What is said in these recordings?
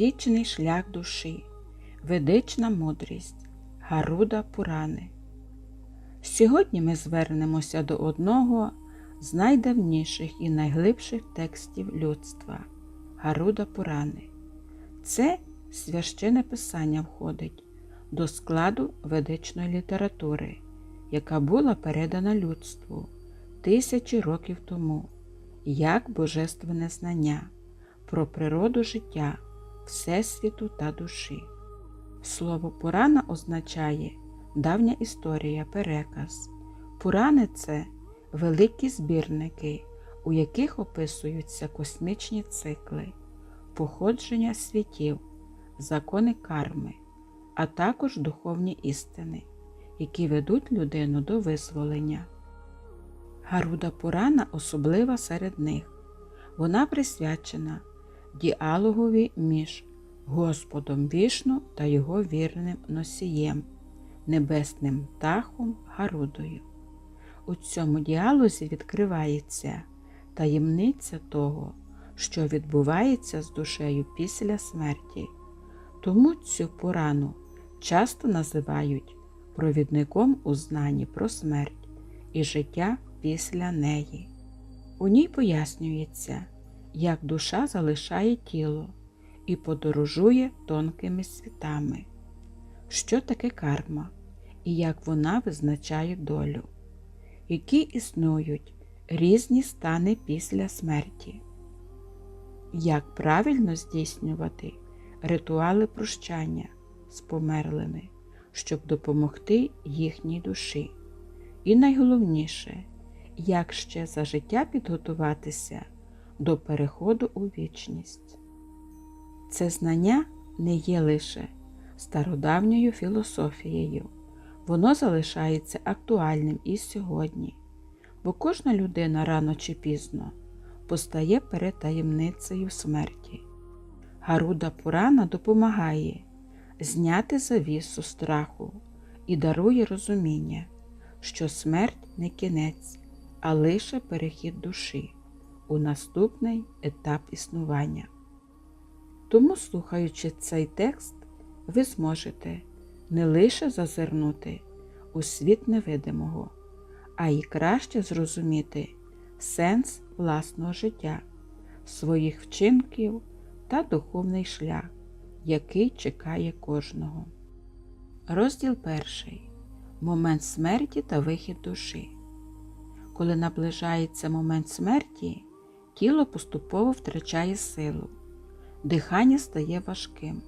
Вічний шлях душі, ведична мудрість, Гаруда Пурани. Сьогодні ми звернемося до одного з найдавніших і найглибших текстів людства Гаруда Пурани. Це священне писання входить до складу ведичної літератури, яка була передана людству тисячі років тому, як божественне знання про природу життя, Всесвіту та душі. Слово Пурана означає давня історія, переказ. Пурани це великі збірники, у яких описуються космічні цикли, походження світів, закони карми, а також духовні істини, які ведуть людину до визволення. Гаруда Пурана особлива серед них. Вона присвячена діалогові між Господом Вішну та його вірним носієм, небесним птахом Гарудою. У цьому діалозі відкривається таємниця того, що відбувається з душею після смерті. Тому цю Пурану часто називають провідником у знанні про смерть і життя після неї. У ній пояснюється, як душа залишає тіло і подорожує тонкими світами, що таке карма і як вона визначає долю, які існують різні стани після смерті, як правильно здійснювати ритуали прощання з померлими, щоб допомогти їхній душі. І найголовніше, як ще за життя підготуватися до переходу у вічність. Це знання не є лише стародавньою філософією, воно залишається актуальним і сьогодні, бо кожна людина рано чи пізно постає перед таємницею смерті. Гаруда Пурана допомагає зняти завісу страху і дарує розуміння, що смерть не кінець, а лише перехід душі у наступний етап існування. Тому, слухаючи цей текст, ви зможете не лише зазирнути у світ невидимого, а й краще зрозуміти сенс власного життя, своїх вчинків та духовний шлях, який чекає кожного. Розділ перший. Момент смерті та вихід душі. Коли наближається момент смерті, тіло поступово втрачає силу, дихання стає важким,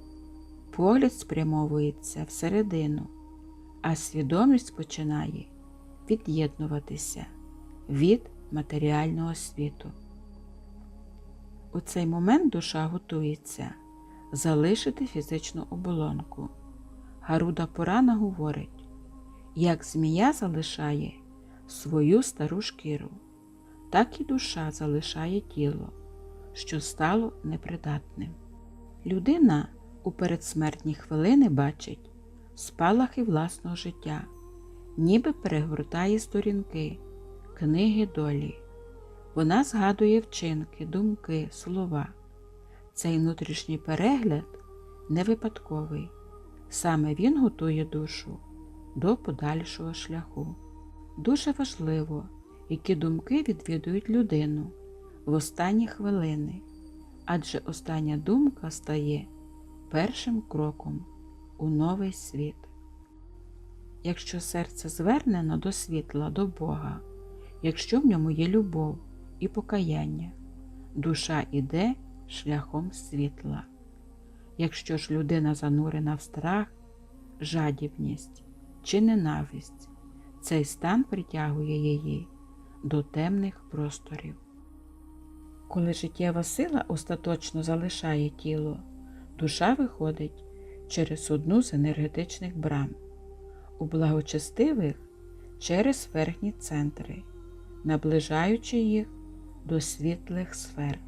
погляд спрямовується всередину, а свідомість починає від'єднуватися від матеріального світу. У цей момент душа готується залишити фізичну оболонку. Гаруда Пурана говорить, як змія залишає свою стару шкіру, так і душа залишає тіло, що стало непридатним. Людина у передсмертні хвилини бачить спалахи власного життя, ніби перегортає сторінки, книги долі. Вона згадує вчинки, думки, слова. Цей внутрішній перегляд не випадковий. Саме він готує душу до подальшого шляху. Дуже важливо, які думки відвідують людину в останні хвилини, адже остання думка стає першим кроком у новий світ. Якщо серце звернено до світла, до Бога, якщо в ньому є любов і покаяння, душа іде шляхом світла. Якщо ж людина занурена в страх, жадібність чи ненависть, цей стан притягує її до темних просторів. Коли життєва сила остаточно залишає тіло, душа виходить через одну з енергетичних брам, у благочестивих через верхні центри, наближаючи їх до світлих сфер.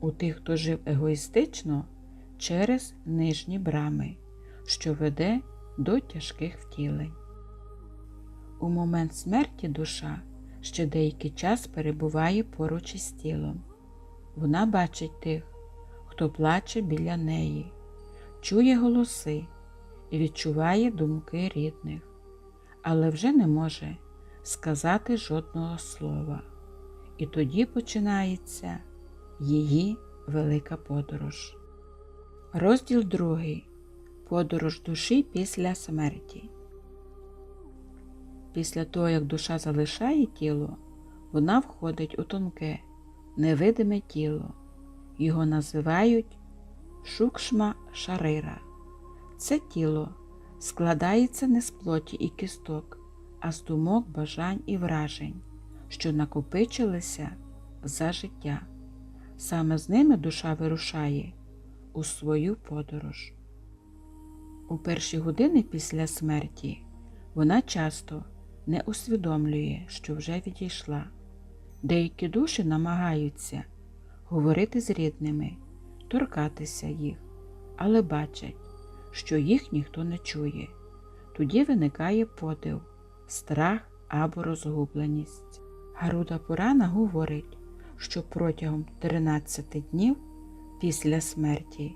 У тих, хто жив егоїстично, через нижні брами, що веде до тяжких втілень. У момент смерті душа ще деякий час перебуває поруч із тілом. Вона бачить тих, хто плаче біля неї, чує голоси і відчуває думки рідних, але вже не може сказати жодного слова. І тоді починається її велика подорож. Розділ другий. Подорож душі після смерті. Після того, як душа залишає тіло, вона входить у тонке, невидиме тіло. Його називають шукшма шарира. Це тіло складається не з плоті і кісток, а з думок, бажань і вражень, що накопичилися за життя. Саме з ними душа вирушає у свою подорож. У перші години після смерті вона часто не усвідомлює, що вже відійшла. Деякі душі намагаються говорити з рідними, торкатися їх, але бачать, що їх ніхто не чує. Тоді виникає подив, страх або розгубленість. Гаруда Пурана говорить, що протягом 13 днів після смерті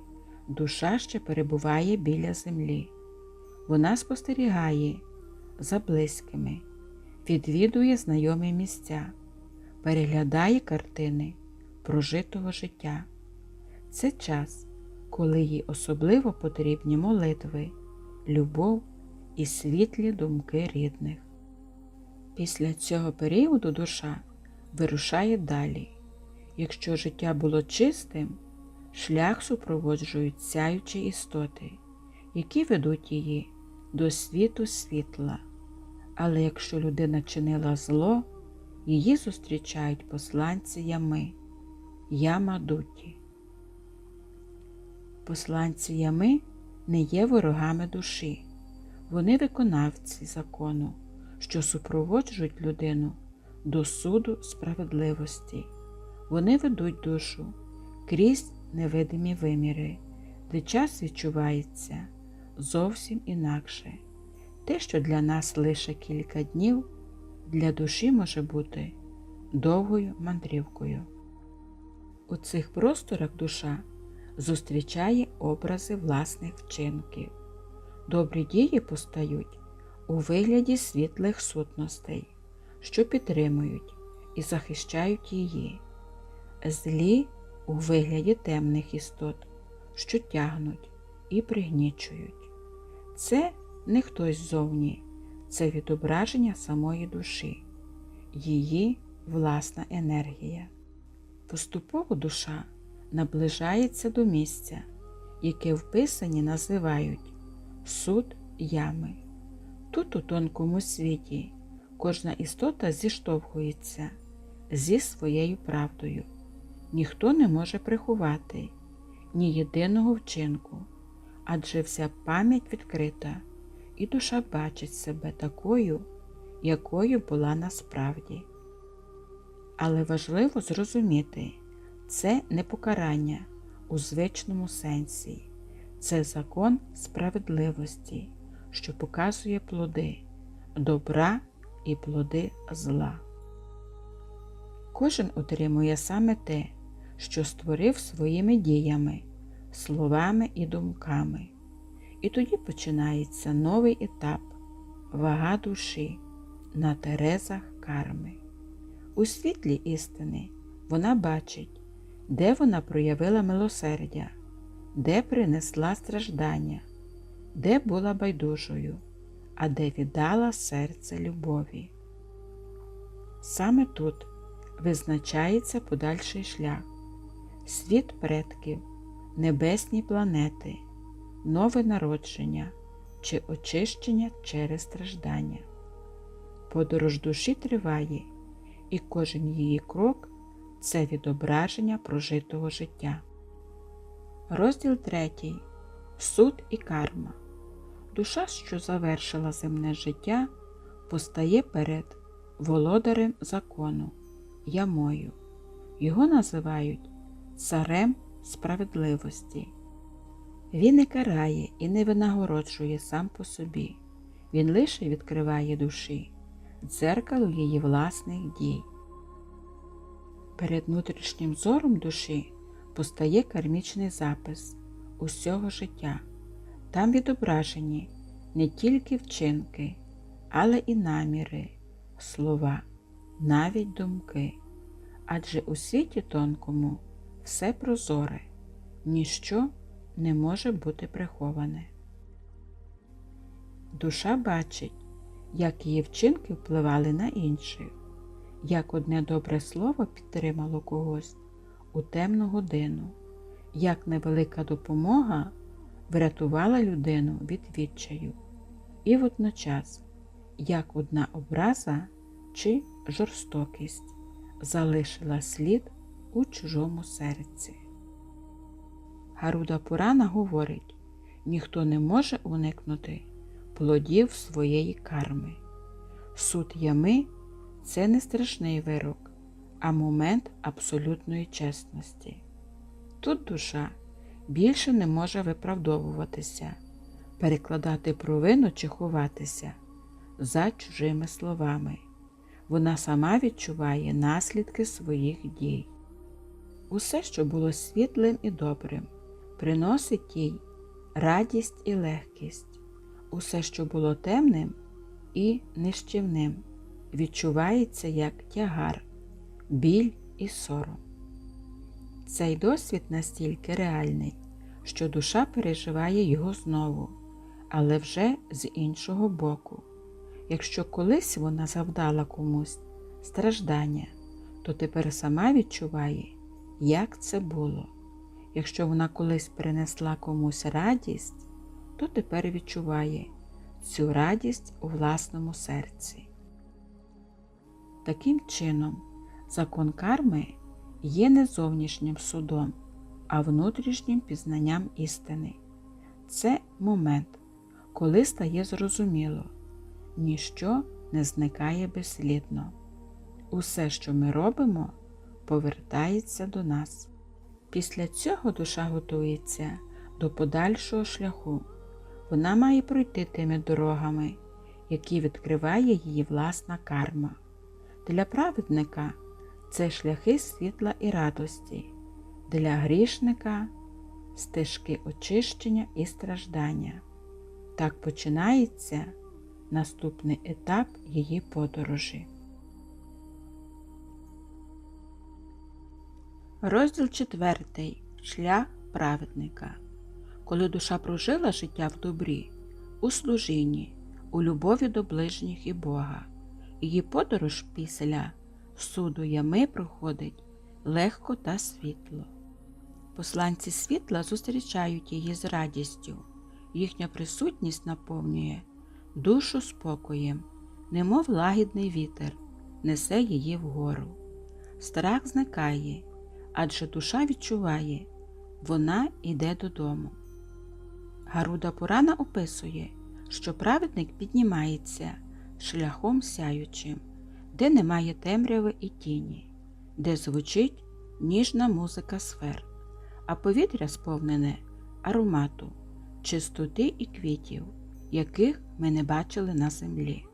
душа ще перебуває біля землі. Вона спостерігає за близькими, відвідує знайомі місця, переглядає картини прожитого життя. Це час, коли їй особливо потрібні молитви, любов і світлі думки рідних. Після цього періоду душа вирушає далі. Якщо життя було чистим, шлях супроводжують сяючі істоти, які ведуть її до світу світла. Але якщо людина чинила зло, її зустрічають посланці ями, яма дуті. Посланці ями не є ворогами душі, вони виконавці закону, що супроводжують людину до суду справедливості. Вони ведуть душу крізь невидимі виміри, де час відчувається зовсім інакше. Те, що для нас лише кілька днів, для душі може бути довгою мандрівкою. У цих просторах душа зустрічає образи власних вчинків. Добрі дії постають у вигляді світлих сутностей, що підтримують і захищають її, злі у вигляді темних істот, що тягнуть і пригнічують. Це не хтось зовні, це відображення самої душі, її власна енергія. Поступово душа наближається до місця, яке в писанні називають суд ями. Тут, у тонкому світі, кожна істота зіштовхується зі своєю правдою. Ніхто не може приховати ні єдиного вчинку, адже вся пам'ять відкрита, і душа бачить себе такою, якою була насправді. Але важливо зрозуміти, це не покарання у звичному сенсі, це закон справедливості, що показує плоди добра і плоди зла. Кожен отримує саме те, що створив своїми діями, словами і думками. І тоді починається новий етап вага душі на терезах карми. У світлі істини вона бачить, де вона проявила милосердя, де принесла страждання, де була байдужою, а де віддала серце любові. Саме тут визначається подальший шлях, світ предків, небесні планети, нове народження чи очищення через страждання. Подорож душі триває, і кожен її крок це відображення прожитого життя. Розділ 3. Суд і карма. Душа, що завершила земне життя, постає перед володарем закону, ямою. Його називають царем справедливості. Він не карає і не винагороджує сам по собі, він лише відкриває душі, дзеркало її власних дій. Перед внутрішнім зором душі постає кармічний запис усього життя. Там відображені не тільки вчинки, але і наміри, слова, навіть думки. Адже у світі тонкому все прозоре, ніщо не може бути приховане. Душа бачить, як її вчинки впливали на інших, як одне добре слово підтримало когось у темну годину, як невелика допомога врятувала людину від відчаю, і водночас, як одна образа чи жорстокість залишила слід у чужому серці. Гаруда Пурана говорить, ніхто не може уникнути плодів своєї карми. Суд ями це не страшний вирок, а момент абсолютної чесності. Тут душа більше не може виправдовуватися, перекладати провину чи ховатися за чужими словами. Вона сама відчуває наслідки своїх дій. Усе, що було світлим і добрим, приносить їй радість і легкість. Усе, що було темним і нищівним, відчувається як тягар, біль і сором. Цей досвід настільки реальний, що душа переживає його знову, але вже з іншого боку. Якщо колись вона завдала комусь страждання, то тепер сама відчуває, як це було. Якщо вона колись принесла комусь радість, то тепер відчуває цю радість у власному серці. Таким чином, закон карми є не зовнішнім судом, а внутрішнім пізнанням істини. Це момент, коли стає зрозуміло, ніщо не зникає безслідно. Усе, що ми робимо, повертається до нас. Після цього душа готується до подальшого шляху. Вона має пройти тими дорогами, які відкриває її власна карма. Для праведника це шляхи світла і радості, для грішника стежки очищення і страждання. Так починається наступний етап її подорожі. Розділ 4. Шлях праведника. Коли душа прожила життя в добрі, у служінні, у любові до ближніх і Бога, її подорож після суду ями проходить легко та світло. Посланці світла зустрічають її з радістю, їхня присутність наповнює душу спокоєм, немов лагідний вітер, несе її вгору. Страх зникає, адже душа відчуває, вона йде додому. Гаруда Пурана описує, що праведник піднімається шляхом сяючим, де немає темряви і тіні, де звучить ніжна музика сфер, а повітря сповнене аромату, чистоти і квітів, яких ми не бачили на землі.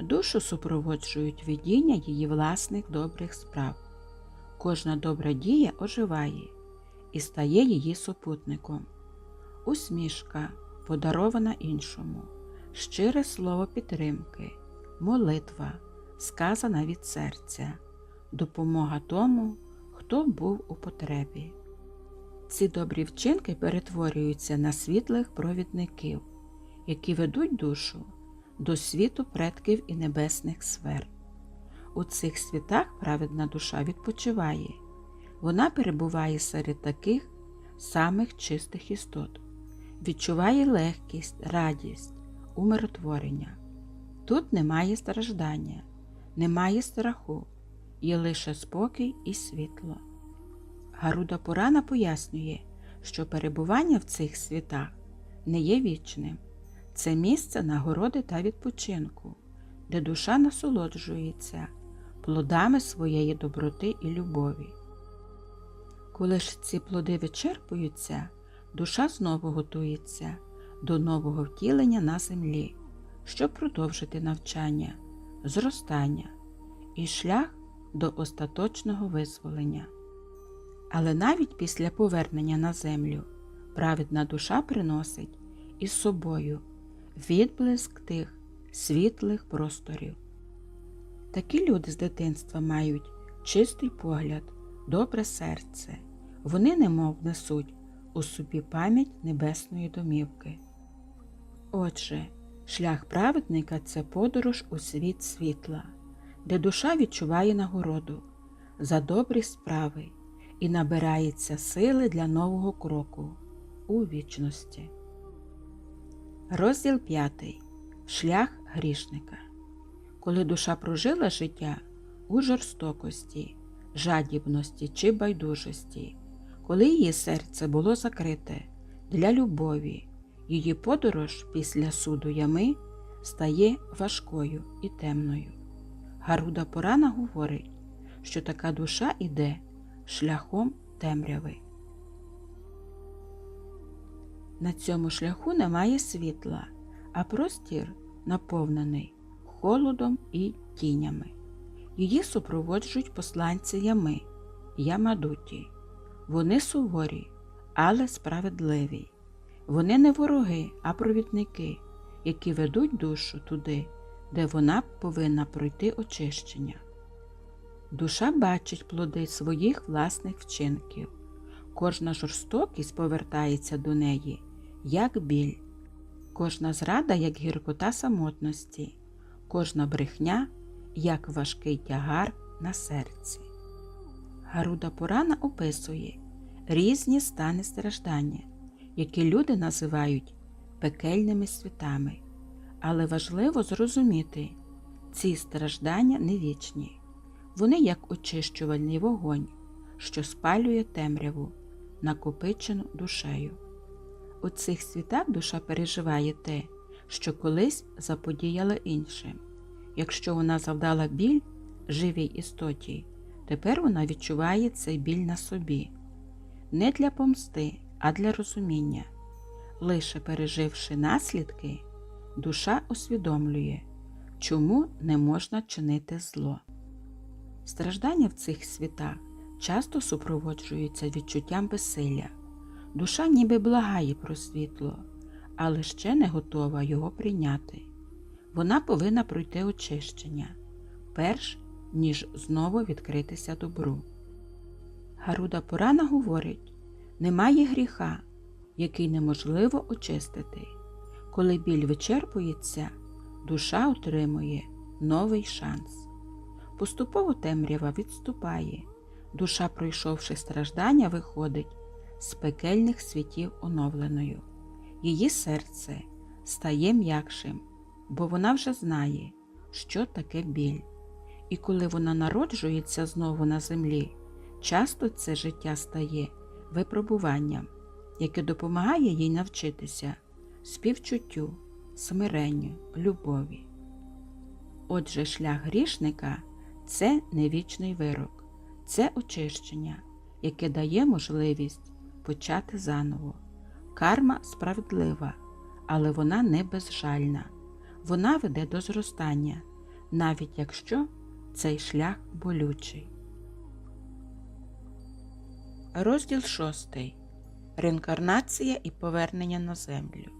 Душу супроводжують видіння її власних добрих справ. Кожна добра дія оживає і стає її супутником. Усмішка, подарована іншому, щире слово підтримки, молитва, сказана від серця, допомога тому, хто був у потребі. Ці добрі вчинки перетворюються на світлих провідників, які ведуть душу до світу предків і небесних сфер. У цих світах праведна душа відпочиває, вона перебуває серед таких самих чистих істот, відчуває легкість, радість, умиротворення. Тут немає страждання, немає страху, є лише спокій і світло. Гаруда Пурана пояснює, що перебування в цих світах не є вічним, це місце нагороди та відпочинку, де душа насолоджується плодами своєї доброти і любові. Коли ж ці плоди вичерпуються, душа знову готується до нового втілення на землі, щоб продовжити навчання, зростання і шлях до остаточного визволення. Але навіть після повернення на землю праведна душа приносить із собою відблиск тих світлих просторів. Такі люди з дитинства мають чистий погляд, добре серце. Вони немов несуть у собі пам'ять небесної домівки. Отже, шлях праведника це подорож у світ світла, де душа відчуває нагороду за добрі справи і набирається сили для нового кроку у вічності. Розділ 5. Шлях грішника. Коли душа прожила життя у жорстокості, жадібності чи байдужості, коли її серце було закрите для любові, її подорож після суду ями стає важкою і темною. Гаруда Порана говорить, що така душа іде шляхом темряви. На цьому шляху немає світла, а простір наповнений холодом і тінями. Її супроводжують посланці ями, Ямадуті. Вони суворі, але справедливі. Вони не вороги, а провідники, які ведуть душу туди, де вона повинна пройти очищення. Душа бачить плоди своїх власних вчинків. Кожна жорстокість повертається до неї, як біль, кожна зрада, як гіркота самотності, кожна брехня, як важкий тягар на серці. Гаруда Пурана описує різні стани страждання, які люди називають пекельними світами, але важливо зрозуміти, ці страждання не вічні, вони як очищувальний вогонь, що спалює темряву, накопичену душею. У цих світах душа переживає те, що колись заподіяла іншим. Якщо вона завдала біль живій істоті, тепер вона відчуває цей біль на собі, не для помсти, а для розуміння. Лише переживши наслідки, душа усвідомлює, чому не можна чинити зло. Страждання в цих світах часто супроводжуються відчуттям безсилля. Душа ніби благає про світло, але ще не готова його прийняти. Вона повинна пройти очищення, перш ніж знову відкритися добру. Гаруда Порана говорить немає гріха, який неможливо очистити. Коли біль вичерпується, душа отримує новий шанс. Поступово темрява відступає, душа, пройшовши страждання, виходить з пекельних світів оновленою. Її серце стає м'якшим, бо вона вже знає, що таке біль. І коли вона народжується знову на землі, часто це життя стає випробуванням, яке допомагає їй навчитися співчуттю, смиренню, любові. Отже, шлях грішника це не вічний вирок, це очищення, яке дає можливість почати заново. Карма справедлива, але вона не безжальна. Вона веде до зростання, навіть якщо цей шлях болючий. Розділ 6. Реінкарнація і повернення на землю.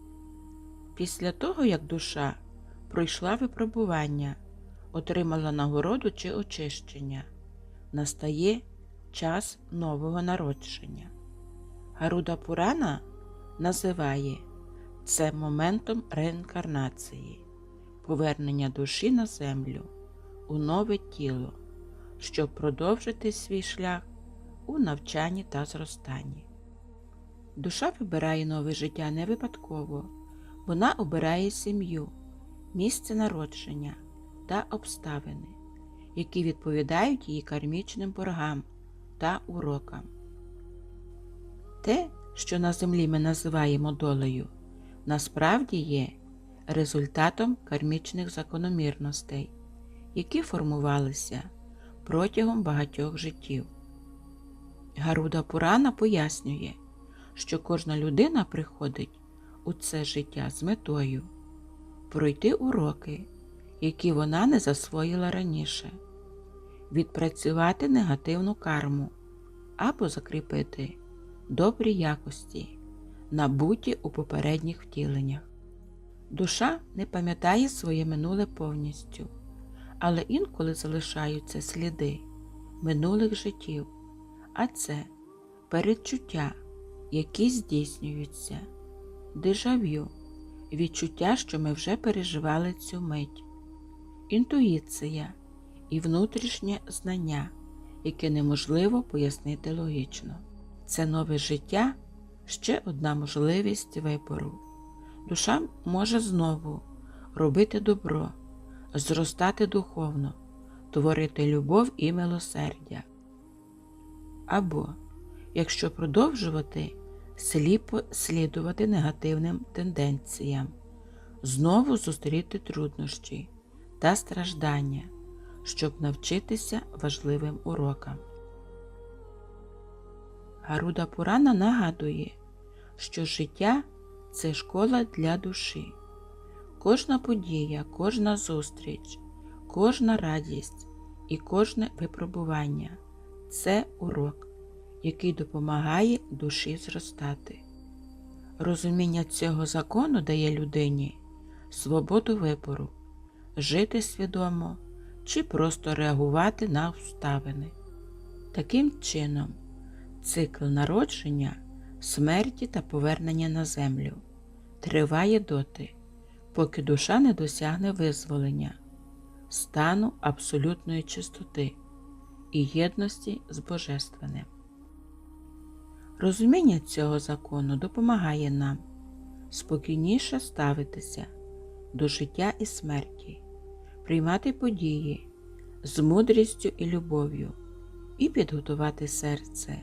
Після того, як душа пройшла випробування, отримала нагороду чи очищення, настає час нового народження. Гаруда Пурана називає це моментом реінкарнації, повернення душі на землю у нове тіло, щоб продовжити свій шлях у навчанні та зростанні. Душа вибирає нове життя не випадково, вона обирає сім'ю, місце народження та обставини, які відповідають її кармічним боргам та урокам. Те, що на землі ми називаємо долею, насправді є результатом кармічних закономірностей, які формувалися протягом багатьох життів. Гаруда Пурана пояснює, що кожна людина приходить у це життя з метою пройти уроки, які вона не засвоїла раніше, відпрацювати негативну карму або закріпити добрі якості, набуті у попередніх втіленнях. Душа не пам'ятає своє минуле повністю, але інколи залишаються сліди минулих життів, а це передчуття, які здійснюються, дежав'ю, відчуття, що ми вже переживали цю мить, інтуїція і внутрішнє знання, яке неможливо пояснити логічно. Це нове життя ще одна можливість вибору. Душа може знову робити добро, зростати духовно, творити любов і милосердя. Або, якщо продовжувати сліпо слідувати негативним тенденціям, знову зустріти труднощі та страждання, щоб навчитися важливим урокам. Гаруда Пурана нагадує, що життя це школа для душі. Кожна подія, кожна зустріч, кожна радість і кожне випробування це урок, який допомагає душі зростати. Розуміння цього закону дає людині свободу вибору, жити свідомо чи просто реагувати на обставини. Таким чином, цикл народження, смерті та повернення на землю триває доти, поки душа не досягне визволення, стану абсолютної чистоти і єдності з Божественним. Розуміння цього закону допомагає нам спокійніше ставитися до життя і смерті, приймати події з мудрістю і любов'ю і підготувати серце